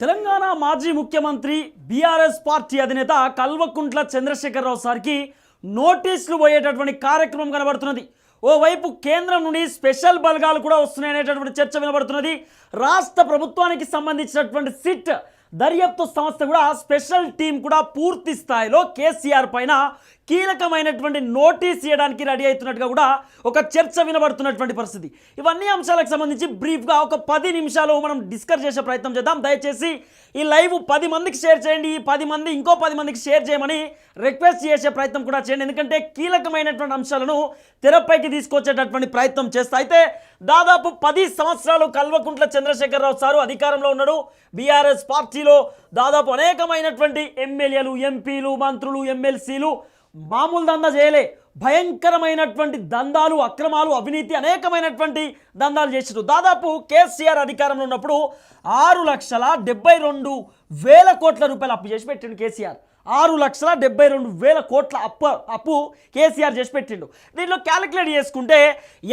తెలంగాణ మాజీ ముఖ్యమంత్రి BRS party అధినేత కల్వకుంట్ల చంద్రశేఖరరావు సార్కి నోటీసులు పోయేటటువంటి కార్యక్రమం కనబడుతున్నది. ఓవైపు కేంద్రం నుండి స్పెషల్ బలగాలు కూడా వస్తున్నాయనేటటువంటి చర్చ వినబడుతున్నది. రాష్ట్ర ప్రభుత్వానికి సంబంధించినటువంటి సిట్ దర్యాప్తు సంస్థ కూడా స్పెషల్ టీం కూడా పూర్తి స్థాయిలో కేసీఆర్ పైన కీలకమైనటువంటి నోటీస్ ఇవ్వడానికి రెడీ అవుతున్నట్టుగా కూడా ఒక చర్చ వినబడుతున్నటువంటి పరిస్థితి. ఇవన్నీ అంశాలకు సంబంధించి బ్రీఫ్గా ఒక పది నిమిషాలు మనం డిస్కస్ చేసే ప్రయత్నం చేద్దాం. దయచేసి ఈ లైవ్ పది మందికి షేర్ చేయండి. ఈ పది మంది ఇంకో పది మందికి షేర్ చేయమని రిక్వెస్ట్ చేసే ప్రయత్నం కూడా చేయండి. ఎందుకంటే కీలకమైనటువంటి అంశాలను తెరపైకి తీసుకొచ్చేటటువంటి ప్రయత్నం చేస్తా. అయితే దాదాపు పది సంవత్సరాలు కల్వకుంట్ల చంద్రశేఖరరావు సారు అధికారంలో ఉన్నాడు. బీఆర్ఎస్ పార్టీలో దాదాపు అనేకమైనటువంటి ఎమ్మెల్యేలు ఎంపీలు మంత్రులు ఎమ్మెల్సీలు మామూలు దందా చేయలే. భయంకరమైనటువంటి దందాలు అక్రమాలు అవినీతి అనేకమైనటువంటి దందాలు చేసారు దాదాపు కేసీఆర్ అధికారంలో ఉన్నప్పుడు ఆరు లక్షల డెబ్బై రెండు వేల కోట్ల రూపాయలు అప్పు చేసి పెట్టిండు కేసీఆర్. ఆరు లక్షల డెబ్బై రెండు వేల కోట్ల అప్పు అప్పు కేసీఆర్ చేసి పెట్టిండు. దీంట్లో క్యాలిక్యులేట్ చేసుకుంటే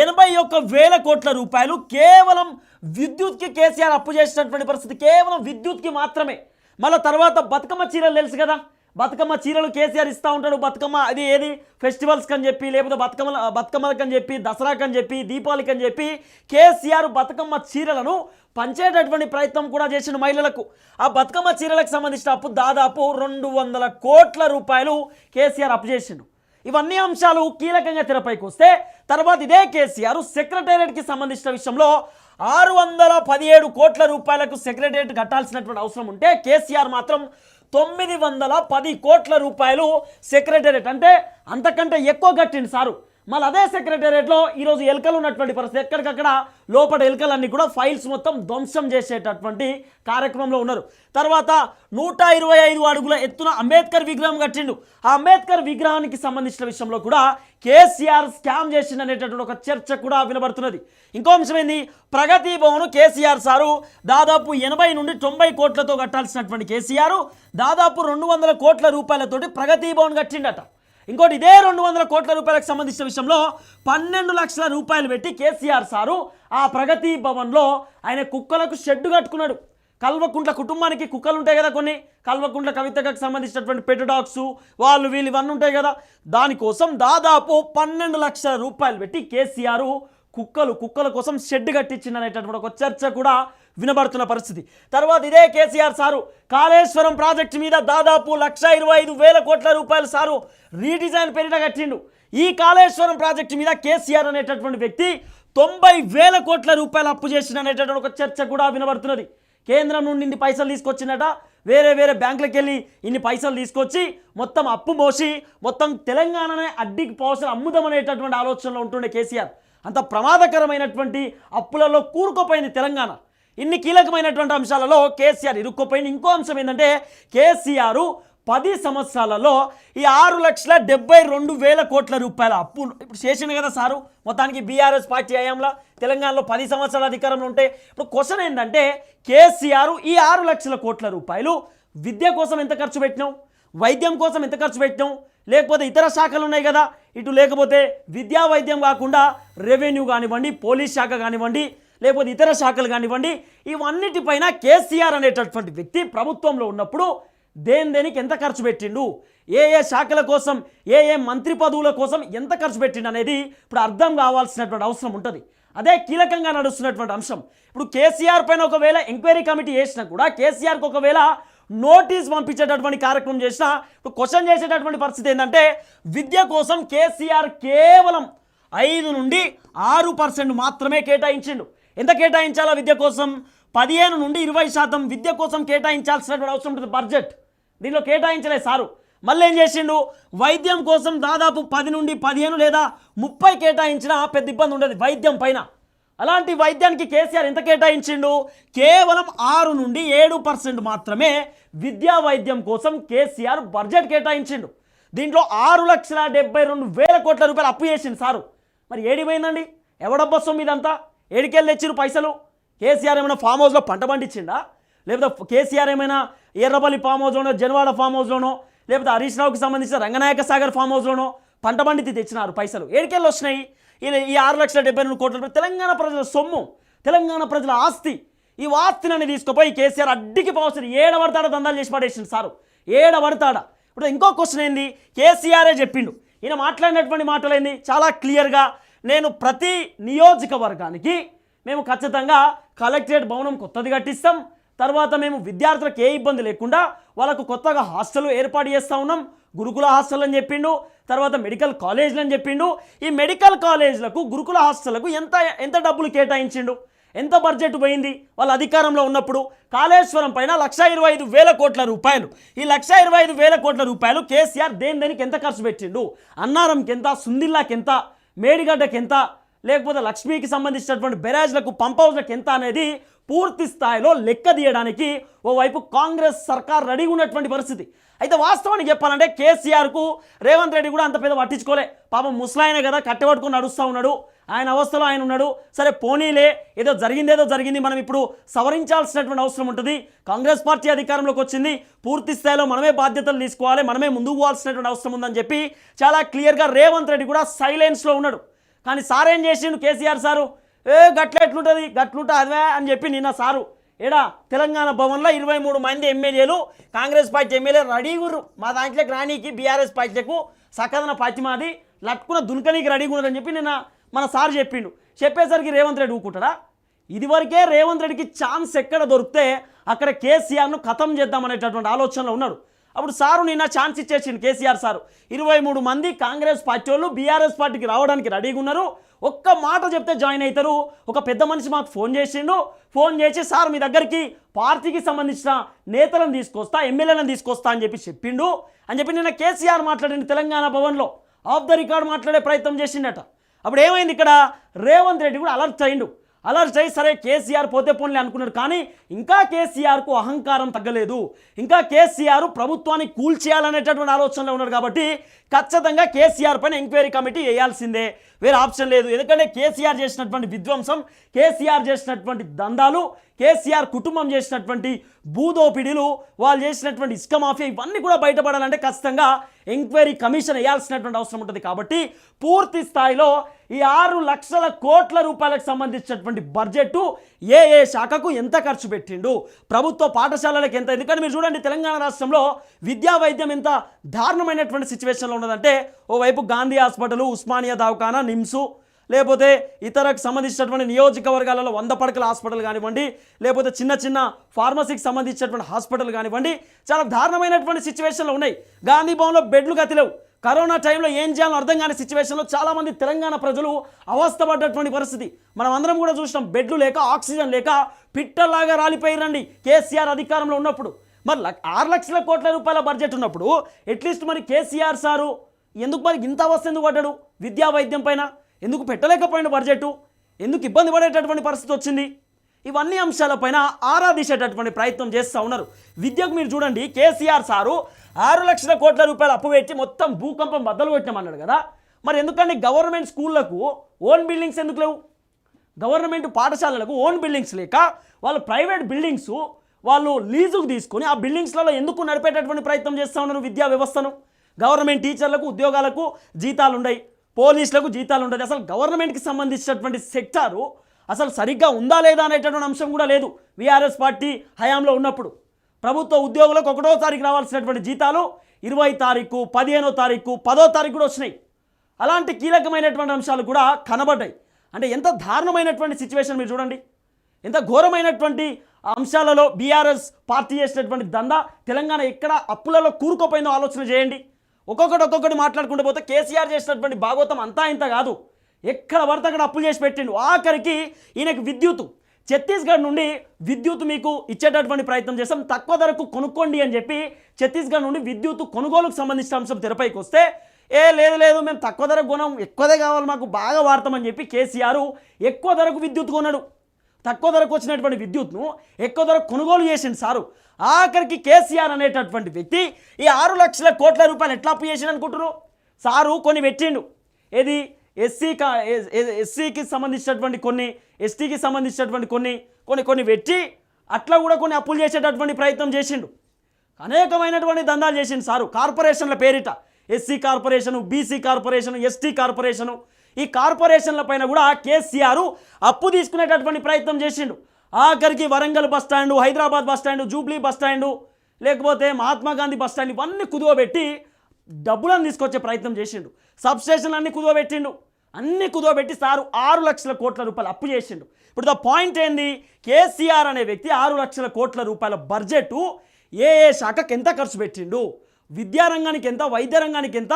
ఎనభై ఒక్క వేల కోట్ల రూపాయలు కేవలం విద్యుత్కి కేసీఆర్ అప్పు చేసినటువంటి పరిస్థితి కేవలం విద్యుత్కి మాత్రమే. మళ్ళీ తర్వాత బతుకమ్మ చీరలు తెలుసు కదా? బతుకమ్మ చీరలు కేసీఆర్ ఇస్తూ ఉంటాడు. బతుకమ్మ అది ఏది? ఫెస్టివల్స్కి అని చెప్పి లేకపోతే బతుకమ్మ బతుకమ్మలకి అని చెప్పి దసరాకి అని చెప్పి దీపావళికి అని చెప్పి కేసీఆర్ బతుకమ్మ చీరలను పంచేటటువంటి ప్రయత్నం కూడా చేసిన మహిళలకు. ఆ బతుకమ్మ చీరలకు సంబంధించిన అప్పు దాదాపు రెండు వందల కోట్ల రూపాయలు కేసీఆర్ అప్పు చేసిండు. ఇవన్నీ అంశాలు కీలకంగా తెరపైకి వస్తే తర్వాత ఇదే కేసీఆర్ సెక్రటేరియట్కి సంబంధించిన విషయంలో ఆరు వందల పదిహేడు కోట్ల రూపాయలకు సెక్రటేరియట్ కట్టాల్సినటువంటి అవసరం ఉంటే కేసీఆర్ మాత్రం తొమ్మిది వందల పది కోట్ల రూపాయలు సెక్రటేరియట్ అంటే అంతకంటే ఎక్కువ కట్టింది సారు. మళ్ళీ అదే సెక్రటేరియట్లో ఈరోజు ఎలుకలు ఉన్నటువంటి పరిస్థితి. ఎక్కడికక్కడ లోపల ఎలుకలన్నీ కూడా ఫైల్స్ మొత్తం ధ్వంసం చేసేటటువంటి కార్యక్రమంలో ఉన్నారు. తర్వాత నూట ఇరవై ఐదు అడుగుల ఎత్తున అంబేద్కర్ విగ్రహం కట్టిండు. ఆ అంబేద్కర్ విగ్రహానికి సంబంధించిన విషయంలో కూడా కేసీఆర్ స్కామ్ చేసిండు అనేటటువంటి ఒక చర్చ కూడా వినబడుతున్నది. ఇంకో అంశమైంది ఏంది? ప్రగతి భవన్ కేసీఆర్ సారు దాదాపు ఎనభై నుండి తొంభై కోట్లతో కట్టాల్సినటువంటి కేసీఆర్ దాదాపు రెండు వందల కోట్ల రూపాయలతోటి ప్రగతి భవన్ కట్టిండట. ఇంకోటి ఇదే రెండు వందల కోట్ల రూపాయలకు సంబంధించిన విషయంలో పన్నెండు లక్షల రూపాయలు పెట్టి కేసీఆర్ సారు ఆ ప్రగతి భవన్లో ఆయన కుక్కలకు షెడ్డు కట్టుకున్నాడు. కల్వకుంట్ల కుటుంబానికి కుక్కలు ఉంటాయి కదా కొన్ని. కల్వకుంట్ల కవితకు సంబంధించినటువంటి పెట్ డాగ్స్ వాళ్ళు వీళ్ళు ఇవన్నీ ఉంటాయి కదా. దానికోసం దాదాపు పన్నెండు లక్షల రూపాయలు పెట్టి కేసీఆర్ కుక్కలు కుక్కల కోసం షెడ్ కట్టించింది అనేటటువంటి ఒక చర్చ కూడా వినబడుతున్న పరిస్థితి. తర్వాత ఇదే కేసీఆర్ సారు కాళేశ్వరం ప్రాజెక్టు మీద దాదాపు లక్ష ఇరవై ఐదు వేల కోట్ల రూపాయలు సారు రీడిజైన్ పేరిట కట్టిండు. ఈ కాళేశ్వరం ప్రాజెక్టు మీద కేసీఆర్ అనేటటువంటి వ్యక్తి తొంభై వేల కోట్ల రూపాయలు అప్పు చేసిన అనేటటువంటి ఒక చర్చ కూడా వినబడుతున్నది. కేంద్రం నుండి ఇన్ని పైసలు తీసుకొచ్చినట వేరే వేరే బ్యాంకులకు వెళ్ళి ఇన్ని పైసలు తీసుకొచ్చి మొత్తం అప్పు మోసి మొత్తం తెలంగాణనే అడ్డికి పోసలు అమ్ముదామనేటటువంటి ఆలోచనలో ఉంటుండే కేసీఆర్. అంత ప్రమాదకరమైనటువంటి అప్పులలో కూరుకుపోయింది తెలంగాణ. ఇన్ని కీలకమైనటువంటి అంశాలలో కేసీఆర్ ఇరుక్కుపోయింది ఇంకో అంశం ఏంటంటే కేసీఆర్ పది సంవత్సరాలలో ఈ ఆరు లక్షల డెబ్బై రెండు వేల కోట్ల రూపాయల అప్పు ఇప్పుడు చేసింది కదా సారు మొత్తానికి బీఆర్ఎస్ పార్టీ హయాంలో తెలంగాణలో పది సంవత్సరాల అధికారంలో ఉంటే ఇప్పుడు క్వశ్చన్ ఏంటంటే కేసీఆర్ ఈ ఆరు లక్షల కోట్ల రూపాయలు విద్య కోసం ఎంత ఖర్చు పెట్టినాం వైద్యం కోసం ఎంత ఖర్చు పెట్టినాం లేకపోతే ఇతర శాఖలు ఉన్నాయి కదా ఇటు లేకపోతే విద్యా వైద్యం కాకుండా రెవెన్యూ కానివ్వండి పోలీస్ శాఖ కానివ్వండి లేకపోతే ఇతర శాఖలు కానివ్వండి ఇవన్నిటిపైన కేసీఆర్ అనేటటువంటి వ్యక్తి ప్రభుత్వంలో ఉన్నప్పుడు దేని దేనికి ఎంత ఖర్చు పెట్టిండు ఏ ఏ శాఖల కోసం ఏ ఏ మంత్రి పదవుల కోసం ఎంత ఖర్చు పెట్టిండు అనేది ఇప్పుడు అర్థం కావాల్సినటువంటి అవసరం ఉంటుంది. అదే కీలకంగా నడుస్తున్నటువంటి అంశం. ఇప్పుడు కేసీఆర్ పైన ఒకవేళ ఎంక్వైరీ కమిటీ చేసినా కూడా కేసీఆర్కి ఒకవేళ నోటీస్ పంపించేటటువంటి కార్యక్రమం చేసినా ఇప్పుడు క్వశ్చన్ చేసేటటువంటి పరిస్థితి ఏంటంటే విద్య కోసం కేసీఆర్ కేవలం ఐదు నుండి ఆరు పర్సెంట్ మాత్రమే కేటాయించిండు. ఎంత కేటాయించాలా విద్య కోసం? పదిహేను నుండి ఇరవై శాతం విద్య కోసం కేటాయించాల్సినటువంటి అవసరం ఉంటుంది బడ్జెట్. దీనిలో కేటాయించలేదు సారు. మళ్ళీ ఏం చేసిండు? వైద్యం కోసం దాదాపు పది నుండి పదిహేను లేదా ముప్పై కేటాయించినా పెద్ద ఇబ్బంది ఉండదు వైద్యం పైన. అలాంటి వైద్యానికి కేసీఆర్ ఎంత కేటాయించిండు? కేవలం ఆరు నుండి ఏడు పర్సెంట్ మాత్రమే విద్యా వైద్యం కోసం కేసీఆర్ బడ్జెట్ కేటాయించిండు. దీంట్లో ఆరు లక్షల డెబ్బై రెండు వేల కోట్ల రూపాయలు అప్పు చేసిండు సారు. మరి ఏడిపోయిందండి ఎవడబ్బా సొమ్ము ఇదంతా? ఏడికెళ్ళి తెచ్చిరు పైసలు? కేసీఆర్ ఏమైనా ఫామ్ హౌస్లో పంట పండించిండా? లేకపోతే కేసీఆర్ ఏమైనా ఎర్రపల్లి ఫామ్ హౌస్లోనో జనవాడ ఫామ్ హౌస్లోనో లేకపోతే హరీష్ రావుకి సంబంధించిన రంగనాయక సాగర్ ఫామ్ హౌస్లోనో పంట పండితి తెచ్చినారు పైసలు? ఏడికెళ్ళి వచ్చినాయి? ఈ ఈ ఆరు లక్షల డెబ్బై రెండు కోట్ల రూపాయలు తెలంగాణ ప్రజల సొమ్ము తెలంగాణ ప్రజల ఆస్తి. ఈ ఆస్తిని తీసుకుపోయి కేసీఆర్ అడ్డికి పోవచ్చుడు ఏడబడతాడ దందాలు చేసి పడేసిండు సారు. ఏడబడతాడ ఇప్పుడు ఇంకో క్వశ్చన్ ఏంది? కేసీఆరే చెప్పిండు. ఈయన మాట్లాడినటువంటి మాటలు ఏంది చాలా క్లియర్గా నేను ప్రతి నియోజకవర్గానికి మేము ఖచ్చితంగా కలెక్టరేట్ భవనం కొత్తది కట్టిస్తాం. తర్వాత మేము విద్యార్థులకు ఏ ఇబ్బంది లేకుండా వాళ్ళకు కొత్తగా హాస్టల్ ఏర్పాటు చేస్తూ ఉన్నాం. గురుకుల హాస్టల్ అని చెప్పిండు తర్వాత మెడికల్ కాలేజీలు అని చెప్పిండు. ఈ మెడికల్ కాలేజ్లకు గురుకుల హాస్టళ్ళకు ఎంత ఎంత డబ్బులు కేటాయించిండు? ఎంత బడ్జెట్ పోయింది? వాళ్ళ అధికారంలో ఉన్నప్పుడు కాళేశ్వరం పైన లక్ష ఇరవై ఐదు వేల కోట్ల రూపాయలు. ఈ లక్ష ఇరవై ఐదు వేల కోట్ల రూపాయలు కేసీఆర్ దేని దేనికి ఎంత ఖర్చు పెట్టిండు? అన్నారంకి ఎంత సుందిల్లాకి ఎంత మేడిగడ్డకు ఎంత లేకపోతే లక్ష్మీకి సంబంధించినటువంటి బెరాజ్లకు పంప్ హౌస్లకు ఎంత అనేది పూర్తి స్థాయిలో లెక్క తీయడానికి ఓవైపు కాంగ్రెస్ సర్కార్ రెడీగా ఉన్నటువంటి పరిస్థితి. అయితే వాస్తవానికి చెప్పాలంటే కేసీఆర్కు రేవంత్ రెడ్డి కూడా అంత పెద్ద పట్టించుకోలే. పాపం ముసలాయనే కదా కట్టబట్టుకుని నడుస్తూ ఉన్నాడు. ఆయన అవస్థలో ఆయన ఉన్నాడు. సరే పోనీలే ఏదో జరిగిందేదో జరిగింది మనం ఇప్పుడు సవరించాల్సినటువంటి అవసరం ఉంటుంది. కాంగ్రెస్ పార్టీ అధికారంలోకి వచ్చింది. పూర్తి స్థాయిలో మనమే బాధ్యతలు తీసుకోవాలి మనమే ముందుకు పోవాల్సినటువంటి అవసరం ఉందని చెప్పి చాలా క్లియర్గా రేవంత్ రెడ్డి కూడా సైలెన్స్లో ఉన్నాడు. కానీ సార్ ఏం చేసిండు కేసీఆర్ సారు? ఏ గట్ల ఎట్లుంటుంది? గట్లుంటా అదే అని చెప్పి నిన్న సారు. ఏడా తెలంగాణ భవన్లో ఇరవై మూడు మంది ఎమ్మెల్యేలు కాంగ్రెస్ పార్టీ ఎమ్మెల్యే రెడీగుర్రు మా దాంట్లోకి రానీకి బీఆర్ఎస్ పార్టీలకు సకదన పార్టీ మాది లట్టుకున్న దున్కనీకి రెడీగా ఉన్నారని చెప్పి నిన్న మన సార్ చెప్పిండు. చెప్పేసరికి రేవంత్ రెడ్డి ఊకుంటాడా ఇదివరకే రేవంత్ రెడ్డికి ఛాన్స్ ఎక్కడ దొరికితే అక్కడ కేసీఆర్ను ఖతం చేద్దామనేటటువంటి ఆలోచనలో ఉన్నాడు. అప్పుడు సారు నిన్న ఛాన్స్ ఇచ్చేసిండు కేసీఆర్ సారు. ఇరవై మూడు మంది కాంగ్రెస్ పార్టీ వాళ్ళు బీఆర్ఎస్ పార్టీకి రావడానికి రెడీగా ఉన్నారు. ఒక్క మాట చెప్తే జాయిన్ అవుతారు. ఒక పెద్ద మనిషి మాకు ఫోన్ చేసిండు. ఫోన్ చేసి సార్ మీ దగ్గరికి పార్టీకి సంబంధించిన నేతలను తీసుకొస్తా ఎమ్మెల్యేలను తీసుకొస్తా అని చెప్పి చెప్పిండు. అని చెప్పి నిన్న కేసీఆర్ మాట్లాడిన తెలంగాణ భవన్లో. ఆఫ్ ద రికార్డ్ మాట్లాడే ప్రయత్నం చేసిండట. అప్పుడు ఏమైంది ఇక్కడ? రేవంత్ రెడ్డి కూడా అలర్ట్ అయిండు. అలర్ట్ అయ్యి సరే కేసీఆర్ పోతే పోన్లే అనుకున్నాడు కానీ ఇంకా కేసీఆర్కు అహంకారం తగ్గలేదు. ఇంకా కేసీఆర్ ప్రభుత్వాన్ని కూల్చేయాలనేటటువంటి ఆలోచనలో ఉన్నాడు కాబట్టి ఖచ్చితంగా కేసీఆర్ పైన ఎంక్వైరీ కమిటీ వేయాల్సిందే. వేరే ఆప్షన్ లేదు. ఎందుకంటే కేసీఆర్ చేసినటువంటి విధ్వంసం కేసీఆర్ చేసినటువంటి దందాలు కేసీఆర్ కుటుంబం చేసినటువంటి భూదోపిడీలు వాళ్ళు చేసినటువంటి ఇసుక మాఫియా ఇవన్నీ కూడా బయటపడాలంటే ఖచ్చితంగా ఎంక్వైరీ కమిషన్ వేయాల్సినటువంటి అవసరం ఉంటుంది కాబట్టి పూర్తి స్థాయిలో ఈ ఆరు లక్షల కోట్ల రూపాయలకు సంబంధించినటువంటి బడ్జెట్ ఏ ఏ శాఖకు ఎంత ఖర్చు పెట్టిండు? ప్రభుత్వ పాఠశాలలకు ఎంత? ఎందుకంటే మీరు చూడండి తెలంగాణ రాష్ట్రంలో విద్యా వైద్యం ఎంత దారుణమైనటువంటి సిచ్యువేషన్లో ఉన్నదంటే ఓవైపు గాంధీ హాస్పిటల్ ఉస్మానియా దవాఖానా నిమ్సు లేకపోతే ఇతరకు సంబంధించినటువంటి నియోజకవర్గాలలో వంద పడకల హాస్పిటల్ కానివ్వండి లేకపోతే చిన్న చిన్న ఫార్మసీకి సంబంధించినటువంటి హాస్పిటల్ కానివ్వండి చాలా దారుణమైనటువంటి సిచ్యువేషన్లు ఉన్నాయి. గాంధీ భవన్లో బెడ్లు గతిలేవు కరోనా టైంలో ఏం చేయాలో అర్థం కాని సిచ్యువేషన్లో చాలామంది తెలంగాణ ప్రజలు అవస్థపడ్డటువంటి పరిస్థితి. మనం అందరం కూడా చూసినాం బెడ్లు లేక ఆక్సిజన్ లేక పిట్టల్లాగా రాలిపోయిరండి కేసీఆర్ అధికారంలో ఉన్నప్పుడు. మరి ఆరు లక్షల కోట్ల రూపాయల బడ్జెట్ ఉన్నప్పుడు అట్లీస్ట్ మరి కేసీఆర్ సారు ఎందుకు మరి ఇంత అవస్థ ఎందుకు పడ్డాడు? విద్యా వైద్యం పైన ఎందుకు పెట్టలేకపోయిన బడ్జెట్ ఎందుకు ఇబ్బంది పడేటటువంటి పరిస్థితి వచ్చింది? ఇవన్నీ అంశాలపైన ఆరాధించేటటువంటి ప్రయత్నం చేస్తూ ఉన్నారు. విద్యకు మీరు చూడండి కేసీఆర్ సారు ఆరు లక్షల కోట్ల రూపాయలు అప్పు పెట్టి మొత్తం భూకంపం బద్దలు కొట్టినామన్నాడు కదా. మరి ఎందుకంటే గవర్నమెంట్ స్కూళ్ళకు ఓన్ బిల్డింగ్స్ ఎందుకు లేవు? గవర్నమెంట్ పాఠశాలలకు ఓన్ బిల్డింగ్స్ లేక వాళ్ళు ప్రైవేట్ బిల్డింగ్స్ వాళ్ళు లీజుకు తీసుకొని ఆ బిల్డింగ్స్లలో ఎందుకు నడిపేటటువంటి ప్రయత్నం చేస్తూ ఉన్నారు విద్యా వ్యవస్థను? గవర్నమెంట్ టీచర్లకు ఉద్యోగాలకు జీతాలు ఉన్నాయి పోలీసులకు జీతాలు ఉండదు అసలు గవర్నమెంట్కి సంబంధించినటువంటి సెక్టారు అసలు సరిగ్గా ఉందా లేదా అనేటటువంటి అంశం కూడా లేదు. వీఆర్ఎస్ పార్టీ హయాంలో ఉన్నప్పుడు. ప్రభుత్వ ఉద్యోగులకు ఒకటో తారీఖు రావాల్సినటువంటి జీతాలు ఇరవై తారీఖు పదిహేనో తారీఖు పదో తారీఖు కూడా వచ్చినాయి. అలాంటి కీలకమైనటువంటి అంశాలు కూడా కనబడ్డాయి. అంటే ఎంత దారుణమైనటువంటి సిచ్యువేషన్ మీరు చూడండి. ఎంత ఘోరమైనటువంటి అంశాలలో బీఆర్ఎస్ పార్టీ చేసినటువంటి దందా తెలంగాణ ఎక్కడ అప్పులలో కూరుకుపోయిందో ఆలోచన చేయండి. ఒక్కొక్కటి ఒక్కొక్కటి మాట్లాడుకుంటూ పోతే కేసీఆర్ చేసినటువంటి భాగవతం అంతా ఇంత కాదు. ఎక్కడ పడితే అక్కడ అప్పులు చేసి పెట్టిండు. ఆఖరికి ఈయనకి విద్యుత్ ఛత్తీస్గఢ్ నుండి విద్యుత్ మీకు ఇచ్చేటటువంటి ప్రయత్నం చేస్తాం. తక్కువ ధరకు కొనుక్కోండి అని చెప్పి ఛత్తీస్గఢ్ నుండి విద్యుత్ కొనుగోలుకు సంబంధించిన అంశం తెరపైకి వస్తే ఏ లేదు లేదు మేము తక్కువ ధరకు కొనం ఎక్కువదే కావాలి మాకు బాగా వాడతామని చెప్పి కేసీఆర్ ఎక్కువ ధరకు విద్యుత్ కొన్నాడు. తక్కువ ధరకు వచ్చినటువంటి విద్యుత్ను ఎక్కువ ధరకు కొనుగోలు చేసిండు సారు. ఆఖరికి కేసీఆర్ అనేటటువంటి వ్యక్తి ఈ ఆరు లక్షల కోట్ల రూపాయలు ఎట్లా అప్పు చేసిండు అనుకుంటున్నారు? సారు కొన్ని పెట్టిండు. ఏది? ఎస్సీ కా ఎస్సీకి సంబంధించినటువంటి కొన్ని ఎస్టీకి సంబంధించినటువంటి కొన్ని కొన్ని కొన్ని పెట్టి అట్లా కూడా కొన్ని అప్పులు చేసేటటువంటి ప్రయత్నం చేసిండు. అనేకమైనటువంటి దందాలు చేసిండు సారు. కార్పొరేషన్ల పేరిట. SC corporation BC corporation ST corporation ఈ కార్పొరేషన్ల పైన కూడా కేసీఆర్ అప్పు తీసుకునేటటువంటి ప్రయత్నం చేసిండు. ఆఖరికి Warangal bus Hyderabad bus stand Jubilee bus stand లేకపోతే మహాత్మా గాంధీ బస్ స్టాండ్ ఇవన్నీ కుదువబెట్టి డబ్బులను తీసుకొచ్చే ప్రయత్నం చేసిండు. సబ్ కుదువబెట్టిండు. అన్ని కుదోబెట్టి సారు ఆరు లక్షల కోట్ల రూపాయలు అప్పు చేసిండు. ఇప్పుడు ద పాయింట్ ఏంది? కేసీఆర్ అనే వ్యక్తి ఆరు లక్షల కోట్ల రూపాయల బడ్జెట్ ఏ ఏ శాఖకి ఎంత ఖర్చు పెట్టిండు? విద్యారంగానికి ఎంత వైద్య రంగానికి ఎంత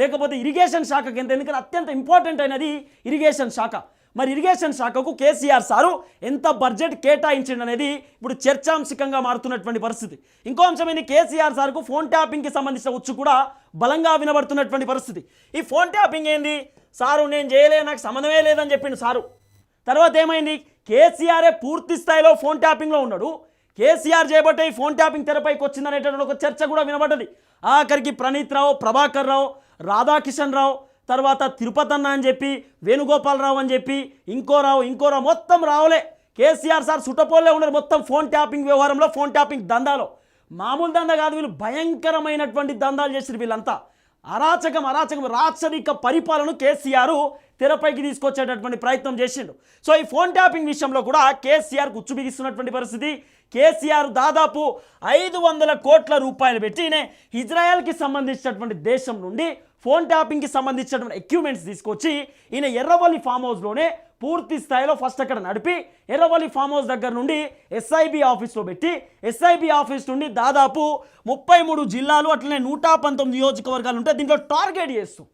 లేకపోతే ఇరిగేషన్ శాఖకి ఎంత? ఎందుకంటే అత్యంత ఇంపార్టెంట్ అయినది ఇరిగేషన్ శాఖ. మరి ఇరిగేషన్ శాఖకు కేసీఆర్ సారు ఎంత బడ్జెట్ కేటాయించిండు అనేది ఇప్పుడు చర్చాంశకంగా మారుతున్నటువంటి పరిస్థితి. ఇంకో అంశమైంది కేసీఆర్ సార్కు ఫోన్ ట్యాపింగ్కి సంబంధించిన ఉచ్చు కూడా బలంగా వినబడుతున్నటువంటి పరిస్థితి. ఈ ఫోన్ ట్యాపింగ్ ఏంది? సారు నేను చేయలే నాకు సంబంధమే లేదని చెప్పిండు సారు. తర్వాత ఏమైంది? కేసీఆరే పూర్తి స్థాయిలో ఫోన్ ట్యాపింగ్లో ఉన్నాడు. కేసీఆర్ చేయబట్టే ఈ ఫోన్ ట్యాపింగ్ తెరపైకి వచ్చిందనేటటువంటి ఒక చర్చ కూడా వినబడ్డది. ఆఖరికి ప్రణీత్ రావు ప్రభాకర్ రావు రాధాకిషన్ రావు తర్వాత తిరుపతి అన్న అని చెప్పి వేణుగోపాలరావు అని చెప్పి ఇంకో రావు ఇంకో రావు మొత్తం రావులే. కేసీఆర్ సార్ సుటపోలే ఉన్నారు మొత్తం ఫోన్ ట్యాపింగ్ వ్యవహారంలో ఫోన్ ట్యాపింగ్ దందాలో. మామూలు దందా కాదు వీళ్ళు భయంకరమైనటువంటి దందాలు చేసిరు వీళ్ళంతా. అరాచకం అరాచకం రాచరిక పరిపాలన కేసీఆర్ తెరపైకి తీసుకొచ్చేటటువంటి ప్రయత్నం చేసిండు. సో ఈ ఫోన్ ట్యాపింగ్ విషయంలో కూడా కేసీఆర్ కుచ్చు బిగిస్తున్నటువంటి పరిస్థితి. కేసీఆర్ దాదాపు ఐదు వందల కోట్ల రూపాయలు పెట్టి ఈయన ఇజ్రాయెల్కి సంబంధించినటువంటి దేశం నుండి ఫోన్ ట్యాపింగ్కి సంబంధించినటువంటి ఎక్విప్మెంట్స్ తీసుకొచ్చి ఈయన ఎర్రవల్లి ఫామ్ హౌస్లోనే పూర్తి స్థాయిలో ఫస్ట్ అక్కడ నడిపి ఎర్రవల్లి ఫామ్ హౌస్ దగ్గర నుండి ఎస్ఐబి ఆఫీస్లో పెట్టి ఎస్ఐబి ఆఫీస్ నుండి దాదాపు ముప్పై మూడు జిల్లాలు అట్లనే నూట పంతొమ్మిది నియోజకవర్గాలు ఉంటాయి. దీంట్లో టార్గెట్ చేస్తూ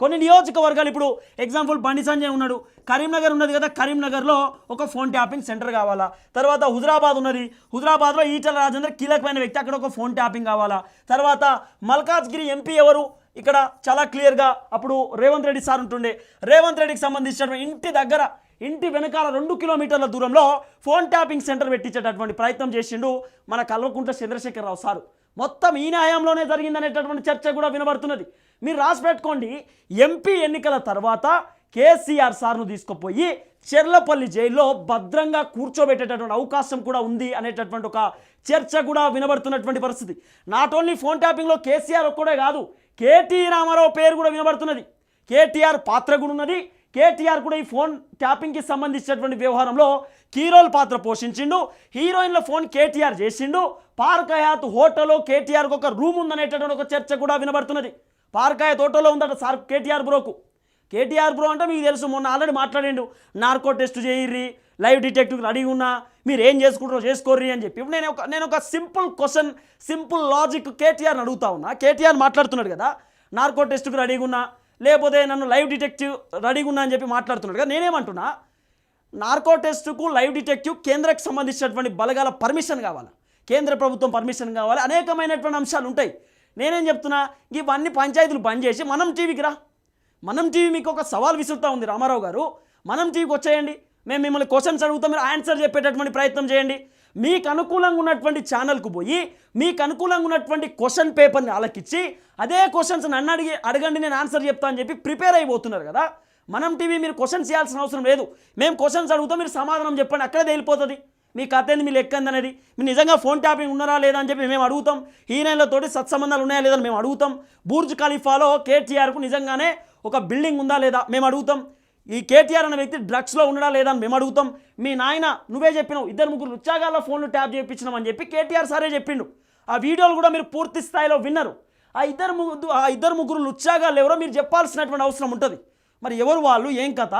కొన్ని నియోజకవర్గాలు ఇప్పుడు ఎగ్జాంపుల్ బండి సంజయ్ ఉన్నాడు. కరీంనగర్ ఉన్నది కదా కరీంనగర్లో ఒక ఫోన్ ట్యాపింగ్ సెంటర్ కావాలా? తర్వాత హుజరాబాద్ ఉన్నది. హుజరాబాద్లో ఈటల రాజేందర్ కీలకమైన వ్యక్తి అక్కడ ఒక ఫోన్ ట్యాపింగ్ కావాలా? తర్వాత మల్కాజ్గిరి ఎంపీ ఎవరు? ఇక్కడ చాలా క్లియర్గా అప్పుడు రేవంత్ రెడ్డి సార్ ఉంటుండే. రేవంత్ రెడ్డికి సంబంధించిన ఇంటి దగ్గర ఇంటి వెనకాల రెండు కిలోమీటర్ల దూరంలో ఫోన్ ట్యాపింగ్ సెంటర్ పెట్టించేటటువంటి ప్రయత్నం చేసిండు మన కల్వకుంట్ల చంద్రశేఖరరావు సారు. మొత్తం ఈ న్యాయంలోనే జరిగిందనేటటువంటి చర్చ కూడా వినబడుతున్నది. మీరు రాసి పెట్టుకోండి. ఎంపీ ఎన్నికల తర్వాత కేసీఆర్ సార్ను తీసుకుపోయి చెర్లపల్లి జైల్లో భద్రంగా కూర్చోబెట్టేటటువంటి అవకాశం కూడా ఉంది అనేటటువంటి ఒక చర్చ కూడా వినబడుతున్నటువంటి పరిస్థితి. నాట్ ఓన్లీ ఫోన్ ట్యాపింగ్లో కేసీఆర్ ఒక్కడే కాదు కేటీ రామారావు పేరు కూడా వినబడుతున్నది. కేటీఆర్ పాత్ర కూడా ఉన్నది. కేటీఆర్ కూడా ఈ ఫోన్ ట్యాపింగ్కి సంబంధించినటువంటి వ్యవహారంలో కీరోల్ పాత్ర పోషించిండు. హీరోయిన్ల ఫోన్ కేటీఆర్ చేసిండు. పార్క్ హయాత్ హోటల్లో కేటీఆర్కి ఒక రూమ్ ఉందనేటటువంటి ఒక చర్చ కూడా వినబడుతున్నది. పార్క్ హయాత్ హోటల్లో ఉందట సార్ కేటీఆర్ బ్రోకు. కేటీఆర్ బ్రో అంటే మీకు తెలుసు మొన్న ఆల్రెడీ మాట్లాడిండు. నార్కో టెస్ట్ చేయిర్రి లైవ్ డిటెక్టివ్ రెడీ ఉన్నా మీరు ఏం చేసుకుంటారో చేసుకోర్రి అని చెప్పి. ఇప్పుడు నేను ఒక నేను ఒక సింపుల్ క్వశ్చన్ సింపుల్ లాజిక్ కేటీఆర్ని అడుగుతా ఉన్నా. కేటీఆర్ మాట్లాడుతున్నాడు కదా నార్కో టెస్ట్కు రెడీగా ఉన్నా లేకపోతే నన్ను లైవ్ డిటెక్టివ్ రెడీగా ఉన్నా అని చెప్పి మాట్లాడుతున్నాడు కదా నేనేమంటున్నా నార్కో టెస్టుకు లైవ్ డిటెక్టివ్ కేంద్రకు సంబంధించినటువంటి బలగాల పర్మిషన్ కావాలి. కేంద్ర ప్రభుత్వం పర్మిషన్ కావాలి. అనేకమైనటువంటి అంశాలు ఉంటాయి. నేనేం చెప్తున్నా ఇవన్నీ పంచాయతీలు బంద్ చేసి మనం టీవీకి రా. మనం టీవీ మీకు ఒక సవాల్ విసురుతూ ఉంది రామారావు గారు. మనం టీవీకి వచ్చేయండి. మేము మిమ్మల్ని క్వశ్చన్స్ అడుగుతాం మీరు ఆన్సర్ చెప్పేటటువంటి ప్రయత్నం చేయండి. మీకు అనుకూలంగా ఉన్నటువంటి ఛానల్కు పోయి మీకు అనుకూలంగా ఉన్నటువంటి క్వశ్చన్ పేపర్ని ఆలకిచ్చి అదే క్వశ్చన్స్ నన్ను అడిగి అడగండి నేను ఆన్సర్ చెప్తా అని చెప్పి ప్రిపేర్ అయిపోతున్నారు కదా. మనం టీవీ మీరు క్వశ్చన్స్ చేయాల్సిన అవసరం లేదు. మేము క్వశ్చన్స్ అడుగుతాం మీరు సమాధానం చెప్పండి అక్కడే తేలిపోతుంది. మీ కథ ఏంది మీ లెక్క అనేది. మీరు నిజంగా ఫోన్ ట్యాపింగ్ ఉన్నారా లేదా అని చెప్పి మేము అడుగుతాం. హీరోయిన్లతోటి సత్సంబంధాలు ఉన్నాయా లేదా మేము అడుగుతాం. బూర్జ్ ఖలీఫాలో కేటీఆర్కు నిజంగానే ఒక బిల్డింగ్ ఉందా లేదా మేము అడుగుతాం. ఈ కేటీఆర్ అనే వ్యక్తి డ్రగ్స్లో ఉండడా లేదా అని మేము అడుగుతాం. మీ నాయన నువ్వే చెప్పినావు. ఇద్దరు ముగ్గురు ఉత్సాగాల ఫోన్లు ట్యాప్ చేయించినామని చెప్పి కేటీఆర్ సారే చెప్పిండు. ఆ వీడియోలు కూడా మీరు పూర్తి స్థాయిలో విన్నారు. ఆ ఇద్దరు ముగ్గురు ఆ ఇద్దరు ముగ్గురు లుచ్చాగాళ్ళు ఎవరో మీరు చెప్పాల్సినటువంటి అవసరం ఉంటుంది. మరి ఎవరు వాళ్ళు? ఏం కథ?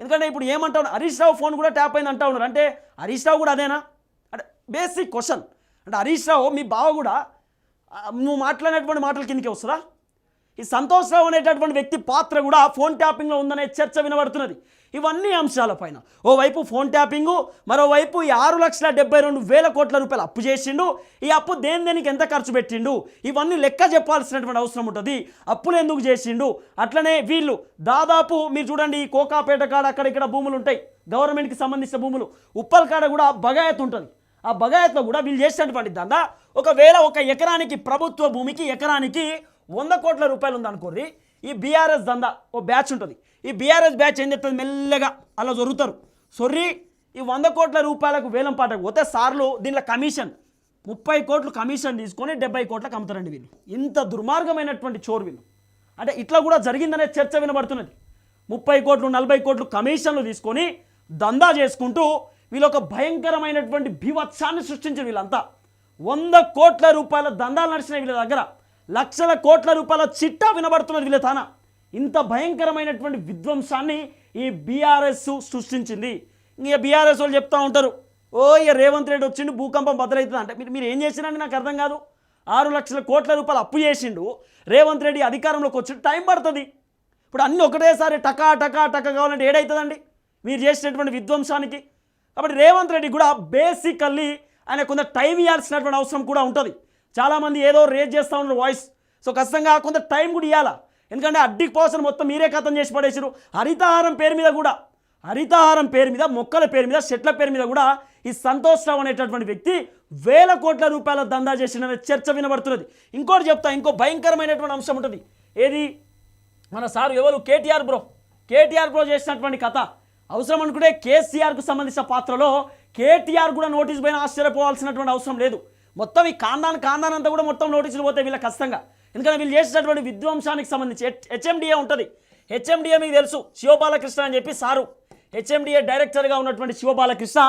ఎందుకంటే ఇప్పుడు ఏమంటా ఉన్నారు హరీష్ రావు ఫోన్ కూడా ట్యాప్ అయింది అంటా ఉన్నారు. అంటే హరీష్ రావు కూడా అదేనా? అంటే బేసిక్ క్వశ్చన్ అంటే హరీష్ రావు మీ బావ కూడా నువ్వు మాట్లాడినటువంటి మాటల కిందకి వస్తుందా? ఈ సంతోష్రావు అనేటటువంటి వ్యక్తి పాత్ర కూడా ఫోన్ ట్యాపింగ్లో ఉందనే చర్చ వినబడుతున్నది. ఇవన్నీ అంశాలపైన ఓవైపు ఫోన్ ట్యాపింగు మరోవైపు ఈ ఆరు లక్షల డెబ్బై రెండు వేల కోట్ల రూపాయలు అప్పు చేసిండు. ఈ అప్పు దేని దేనికి ఎంత ఖర్చు పెట్టిండు? ఇవన్నీ లెక్క చెప్పాల్సినటువంటి అవసరం ఉంటుంది. అప్పులు ఎందుకు చేసిండు? అట్లనే వీళ్ళు దాదాపు మీరు చూడండి ఈ కోకాపేట కాడ అక్కడ ఇక్కడ భూములు ఉంటాయి. గవర్నమెంట్కి సంబంధించిన భూములు. ఉప్పల్ కాడ కూడా బగాయత్ ఉంటుంది. ఆ బగాయత్లో కూడా వీళ్ళు చేసినటువంటి దందా ఒకవేళ ఒక ఎకరానికి ప్రభుత్వ భూమికి ఎకరానికి వంద కోట్ల రూపాయలు ఉందనుకోర్రి ఈ బీఆర్ఎస్ దందా ఓ బ్యాచ్ ఉంటుంది. ఈ బీఆర్ఎస్ బ్యాచ్ ఏం చెప్తుంది మెల్లగా అలా జరుగుతారు సొర్రి ఈ వంద కోట్ల రూపాయలకు వేలం పాటకు పోతే సార్లు దీనిలో కమిషన్ ముప్పై కోట్లు కమిషన్ తీసుకొని డెబ్బై కోట్లకు అమ్ముతారండి వీళ్ళు. ఇంత దుర్మార్గమైనటువంటి చోరు వీళ్ళు. అంటే ఇట్లా కూడా జరిగిందనే చర్చ వినబడుతున్నది. ముప్పై కోట్లు నలభై కోట్లు కమిషన్లు తీసుకొని దందా చేసుకుంటూ వీళ్ళు ఒక భయంకరమైనటువంటి భీవత్సాన్ని సృష్టించారు వీళ్ళంతా. వంద కోట్ల రూపాయల దందాలు నడిచినాయి వీళ్ళ దగ్గర. లక్షల కోట్ల రూపాయల చిట్టా వినబడుతున్నది వీళ్ళ తాన? ఇంత భయంకరమైనటువంటి విధ్వంసాన్ని ఈ బీఆర్ఎస్ సృష్టించింది. ఇక బీఆర్ఎస్ వాళ్ళు చెప్తా ఉంటారు ఓ ఇక రేవంత్ రెడ్డి వచ్చిండు భూకంపం బదులవుతుంది అంటే మీరు మీరు ఏం చేసినండి నాకు అర్థం కాదు. ఆరు లక్షల కోట్ల రూపాయలు అప్పు చేసిండు రేవంత్ రెడ్డి అధికారంలోకి వచ్చి టైం పడుతుంది. ఇప్పుడు అన్నీ ఒకటేసారి టకా టకా టకా కావాలంటే ఏడవుతుందండి మీరు చేసినటువంటి విధ్వంసానికి. కాబట్టి రేవంత్ రెడ్డి కూడా బేసికల్లీ ఆయన కొంత టైం ఇవ్వాల్సినటువంటి అవసరం కూడా ఉంటుంది. చాలామంది ఏదో రేజ్ చేస్తూ ఉన్నారు వాయిస్ సో ఖచ్చితంగా కొంత టైం కూడా ఇవ్వాలా ఎందుకంటే అడ్డికి పోసిన మొత్తం మీరే కథం చేసి పడేసారు హరితహారం పేరు మీద కూడా హరితహారం పేరు మీద మొక్కల పేరు మీద చెట్ల పేరు మీద కూడా ఈ సంతోష్ రావు అనేటటువంటి వ్యక్తి వేల కోట్ల రూపాయల దందా చేసిన చర్చ వినబడుతున్నది. ఇంకోటి చెప్తా ఇంకో భయంకరమైనటువంటి అంశం ఉంటుంది. ఏది? మన సార్ ఎవరు? కేటీఆర్ బ్రో కేటీఆర్ బ్రో చేసినటువంటి కథ. అవసరం అనుకుంటే కేసీఆర్కు సంబంధించిన పాత్రలో కేటీఆర్ కూడా నోటీస్ పైన ఆశ్చర్యపోవాల్సినటువంటి అవసరం లేదు. మొత్తం ఈ కాండాన్ కాండాన్ అంతా కూడా మొత్తం నోటీసులు పోతాయి వీళ్ళ ఖచ్చితంగా. ఎందుకంటే వీళ్ళు చేసినటువంటి విధ్వంసానికి సంబంధించి హెచ్ఎండిఏ ఉంటుంది. హెచ్ఎండిఏ మీకు తెలుసు శివబాలకృష్ణ అని చెప్పి సారు. హెచ్ఎండిఏ డైరెక్టర్గా ఉన్నటువంటి శివబాలకృష్ణ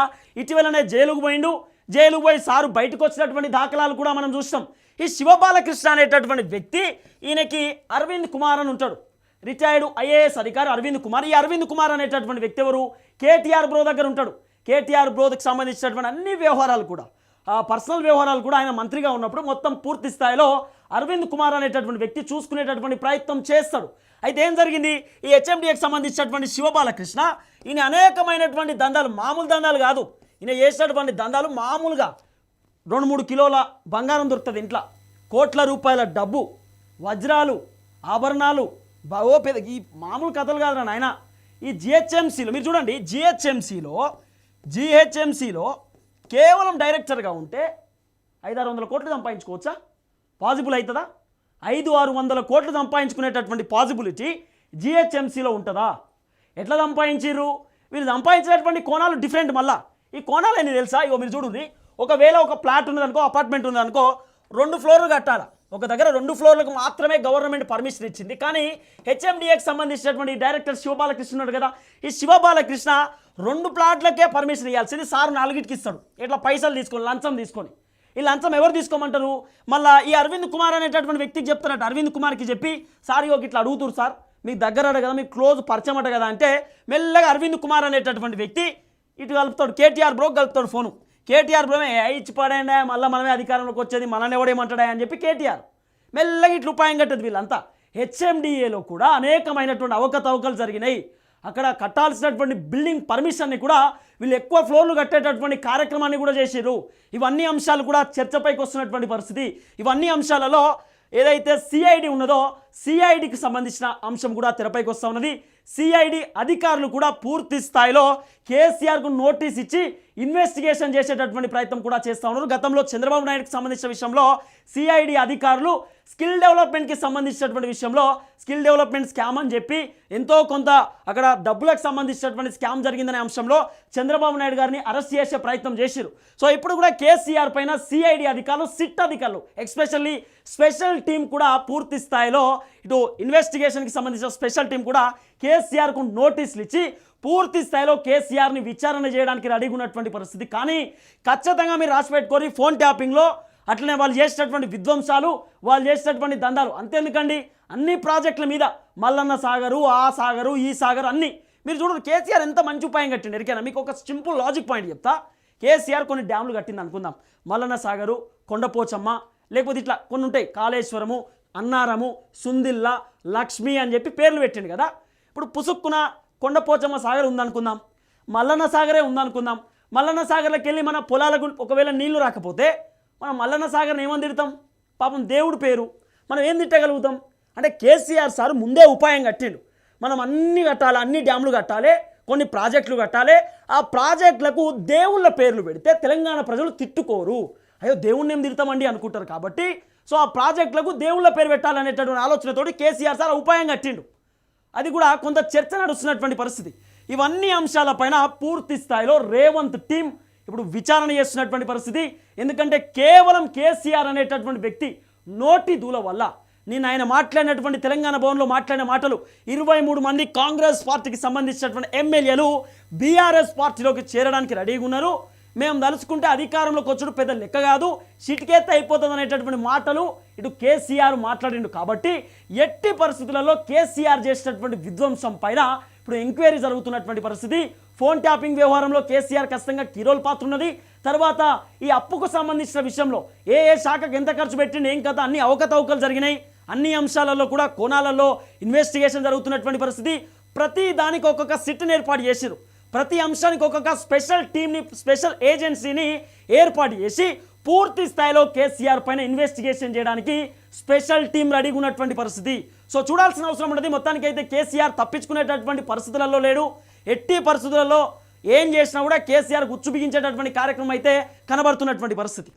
ఇటీవలనే జైలుకు పోయిండు. జైలుకు పోయి సారు బయటకు వచ్చినటువంటి దాఖలాలు కూడా మనం చూస్తాం ఈ శివబాలకృష్ణ అనేటటువంటి వ్యక్తి ఈయనకి అరవింద్ కుమార్ అని ఉంటాడు. రిటైర్డ్ ఐఏఎస్ అధికారి అరవింద్ కుమార్. ఈ అరవింద్ కుమార్ అనేటటువంటి వ్యక్తి ఎవరు? కేటీఆర్ బ్రో దగ్గర ఉంటాడు. కేటీఆర్ బ్రోకి సంబంధించినటువంటి అన్ని వ్యవహారాలు కూడా. పర్సనల్ వ్యవహారాలు కూడా ఆయన మంత్రిగా ఉన్నప్పుడు మొత్తం పూర్తి స్థాయిలో అరవింద్ కుమార్ అనేటటువంటి వ్యక్తి చూసుకునేటటువంటి ప్రయత్నం చేస్తాడు. అయితే ఏం జరిగింది? ఈ హెచ్ఎండిఏకి సంబంధించినటువంటి శివబాలకృష్ణ ఈయన అనేకమైనటువంటి దందాలు మామూలు దందాలు కాదు. ఈయన చేసినటువంటి దందాలు మామూలుగా రెండు మూడు కిలోల బంగారం దొరుకుతుంది ఇంట్లో. కోట్ల రూపాయల డబ్బు వజ్రాలు ఆభరణాలు బావో పెద్ద ఈ మామూలు కథలు కాదురా నాయన. ఈ జిహెచ్ఎంసీలో మీరు చూడండి జిహెచ్ఎంసీలో జిహెచ్ఎంసీలో కేవలం డైరెక్టర్గా ఉంటే ఐదారు వందల కోట్లు సంపాదించుకోవచ్చా? పాసిబుల్ అవుతుందా ఐదు ఆరు వందల కోట్లు సంపాదించుకునేటటువంటి పాసిబిలిటీ జిహెచ్ఎంసీలో ఉంటుందా? ఎట్లా సంపాదించారు వీళ్ళు సంపాదించినటువంటి కోణాలు డిఫరెంట్ మళ్ళా. ఈ కోణాలు ఏంటి తెలుసా? ఇగో మీరు చూడండి. ఒకవేళ ఒక ప్లాట్ ఉన్నదనుకో అపార్ట్మెంట్ ఉందనుకో రెండు ఫ్లోర్లు కట్టాలి? ఒక దగ్గర రెండు ఫ్లోర్లకు మాత్రమే గవర్నమెంట్ పర్మిషన్ ఇచ్చింది. కానీ హెచ్ఎండిఏకి సంబంధించినటువంటి డైరెక్టర్ శివబాలకృష్ణ ఉన్నాడు కదా. ఈ శివబాలకృష్ణ రెండు ప్లాట్లకే పర్మిషన్ ఇవ్వాల్సింది సార్ నాలుగిటికి ఇస్తాడు. ఇట్లా పైసలు తీసుకొని లంచం తీసుకొని. ఈ లంచం ఎవరు తీసుకోమంటారు? మళ్ళీ ఈ అరవింద్ కుమార్ అనేటటువంటి వ్యక్తికి చెప్తారట అరవింద్ కుమార్కి చెప్పి సార్ ఒక ఇట్లా అడుగుతురు సార్. మీకు దగ్గర కదా మీకు క్లోజ్ పరిచయం అట కదా అంటే మెల్లగా అరవింద్ కుమార్ అనేటటువంటి వ్యక్తి ఇటు కలుపుతాడు. కేటీఆర్ బ్రో కలుపుతాడు ఫోను. కేటీఆర్ బ్రోమే ఇచ్చి పడేయండి మళ్ళీ మనమే అధికారంలోకి వచ్చేది మనల్ని ఎవడేమంటాడా అని చెప్పి కేటీఆర్ మెల్లగా ఇట్లు ఉపాయం కట్టదు వీళ్ళంతా. హెచ్ఎండిఏలో కూడా అనేకమైనటువంటి అవకతవకలు జరిగినాయి. అక్కడ కట్టాల్సినటువంటి బిల్డింగ్ పర్మిషన్ని కూడా వీళ్ళు ఎక్కువ ఫ్లోర్లు కట్టేటటువంటి కార్యక్రమాన్ని కూడా చేశారు ఇవన్నీ అంశాలు కూడా చర్చపైకి వస్తున్నటువంటి పరిస్థితి. ఇవన్నీ అంశాలలో ఏదైతే సిఐడి ఉన్నదో సిఐడికి సంబంధించిన అంశం కూడా తెరపైకి వస్తూ ఉన్నది. సిఐడి అధికారులు కూడా పూర్తి స్థాయిలో కేసీఆర్కు నోటీస్ ఇచ్చి ఇన్వెస్టిగేషన్ చేసేటటువంటి ప్రయత్నం కూడా చేస్తూ ఉన్నారు. గతంలో చంద్రబాబు నాయుడుకి సంబంధించిన విషయంలో సిఐడి అధికారులు స్కిల్ డెవలప్మెంట్కి సంబంధించినటువంటి విషయంలో స్కిల్ డెవలప్మెంట్ స్కామ్ అని చెప్పి ఎంతో కొంత అక్కడ డబ్బులకు సంబంధించినటువంటి స్కామ్ జరిగిందనే అంశంలో చంద్రబాబు నాయుడు గారిని అరెస్ట్ చేసే ప్రయత్నం చేశారు సో ఇప్పుడు కూడా కేసీఆర్ పైన సిఐడి అధికారులు సిట్ అధికారులు ఎక్స్పెషల్లీ స్పెషల్ టీం కూడా పూర్తి స్థాయిలో ఇటు ఇన్వెస్టిగేషన్కి సంబంధించిన స్పెషల్ టీం కూడా కేసీఆర్కు నోటీసులు ఇచ్చి పూర్తి స్థాయిలో కేసీఆర్ని విచారణ చేయడానికి రెడీగా ఉన్నటువంటి పరిస్థితి. కానీ ఖచ్చితంగా మీరు రాసి పెట్టుకొని ఫోన్ ట్యాపింగ్లో అట్లనే వాళ్ళు చేసేటటువంటి విధ్వంసాలు వాళ్ళు చేసేటటువంటి దందాలు. అంతేందుకండి? అన్ని ప్రాజెక్టుల మీద మల్లన్న సాగరు ఆ సాగరు ఈ సాగరు అన్నీ. మీరు చూడండి కేసీఆర్ ఎంత మంచి ఉపాయం కట్టిండు. ఎరికైనా మీకు ఒక సింపుల్ లాజిక్ పాయింట్ చెప్తా. కేసీఆర్ కొన్ని డ్యామ్లు కట్టింది అనుకుందాం. మల్లన్న సాగరు కొండపోచమ్మ లేకపోతే ఇట్లా కొన్ని ఉంటాయి. కాళేశ్వరము అన్నారము సుందిల్లా లక్ష్మి అని చెప్పి పేర్లు పెట్టిండు కదా. ఇప్పుడు పుసుక్కున కొండపోచమ్మ సాగర్ ఉందనుకుందాం మల్లన్న సాగరే ఉందనుకుందాం. మల్లన్న సాగర్లోకి వెళ్ళి మన పొలాలకు ఒకవేళ నీళ్ళు రాకపోతే మనం మల్లన్న సాగర్ని ఏమని తిడతాం? పాపం దేవుడు పేరు. మనం ఏం తిట్టగలుగుతాం? అంటే కేసీఆర్ సార్ ముందే ఉపాయం కట్టిండు. మనం అన్ని కట్టాలి అన్ని డ్యాములు కట్టాలి కొన్ని ప్రాజెక్టులు కట్టాలి. ఆ ప్రాజెక్టులకు దేవుళ్ళ పేర్లు పెడితే తెలంగాణ ప్రజలు తిట్టుకోరు. అయ్యో దేవుణ్ణి ఏం తిడతామండి అనుకుంటారు కాబట్టి సో ఆ ప్రాజెక్టులకు దేవుళ్ళ పేరు పెట్టాలనేటటువంటి ఆలోచనతోటి కేసీఆర్ సార్ ఉపాయం కట్టిండు. అది కూడా కొంత చర్చ నడుస్తున్నటువంటి పరిస్థితి. ఇవన్నీ అంశాలపైన పూర్తి స్థాయిలో రేవంత్ టీం ఇప్పుడు విచారణ చేస్తున్నటువంటి పరిస్థితి. ఎందుకంటే కేవలం కేసీఆర్ అనేటటువంటి వ్యక్తి నోటి దూల వల్ల నేను ఆయన మాట్లాడినటువంటి తెలంగాణ భవన్లో మాట్లాడిన మాటలు ఇరవై మూడు మంది కాంగ్రెస్ పార్టీకి సంబంధించినటువంటి ఎమ్మెల్యేలు బీఆర్ఎస్ పార్టీలోకి చేరడానికి రెడీగా ఉన్నారు. మేము తలుచుకుంటే అధికారంలోకి వచ్చుడు పెద్ద లెక్క కాదు. చిటికేత్త అయిపోతుంది అనేటటువంటి మాటలు ఇటు కేసీఆర్ మాట్లాడిండు కాబట్టి ఎట్టి పరిస్థితులలో కేసీఆర్ చేసినటువంటి విధ్వంసం పైన ఇప్పుడు ఎంక్వైరీ జరుగుతున్నటువంటి పరిస్థితి. ఫోన్ ట్యాపింగ్ వ్యవహారంలో కేసీఆర్ ఖచ్చితంగా కీరోల్ పాత్ర ఉన్నది. తర్వాత ఈ అప్పుకు సంబంధించిన విషయంలో ఏ ఏ శాఖకు ఎంత ఖర్చు పెట్టింది ఏం కథ అన్ని అవకతవకలు జరిగినాయి. అన్ని అంశాలలో కూడా కోణాలలో ఇన్వెస్టిగేషన్ జరుగుతున్నటువంటి పరిస్థితి. ప్రతి దానికి ఒక్కొక్క సిట్ని ఏర్పాటు చేసిరు ప్రతి అంశానికి ఒక్కొక్క స్పెషల్ టీంని స్పెషల్ ఏజెన్సీని ఏర్పాటు చేసి పూర్తి స్థాయిలో కేసీఆర్ పైన ఇన్వెస్టిగేషన్ చేయడానికి స్పెషల్ టీం రెడీగా ఉన్నటువంటి పరిస్థితి. సో చూడాల్సిన అవసరం ఉన్నది మొత్తానికి అయితే కేసీఆర్ తప్పించుకునేటటువంటి పరిస్థితులలో లేడు. ఎట్టి పరిస్థితులలో ఏం చేసినా కూడా కేసీఆర్ గుచ్చు బిగించేటటువంటి కార్యక్రమం అయితే కనబడుతున్నటువంటి పరిస్థితి.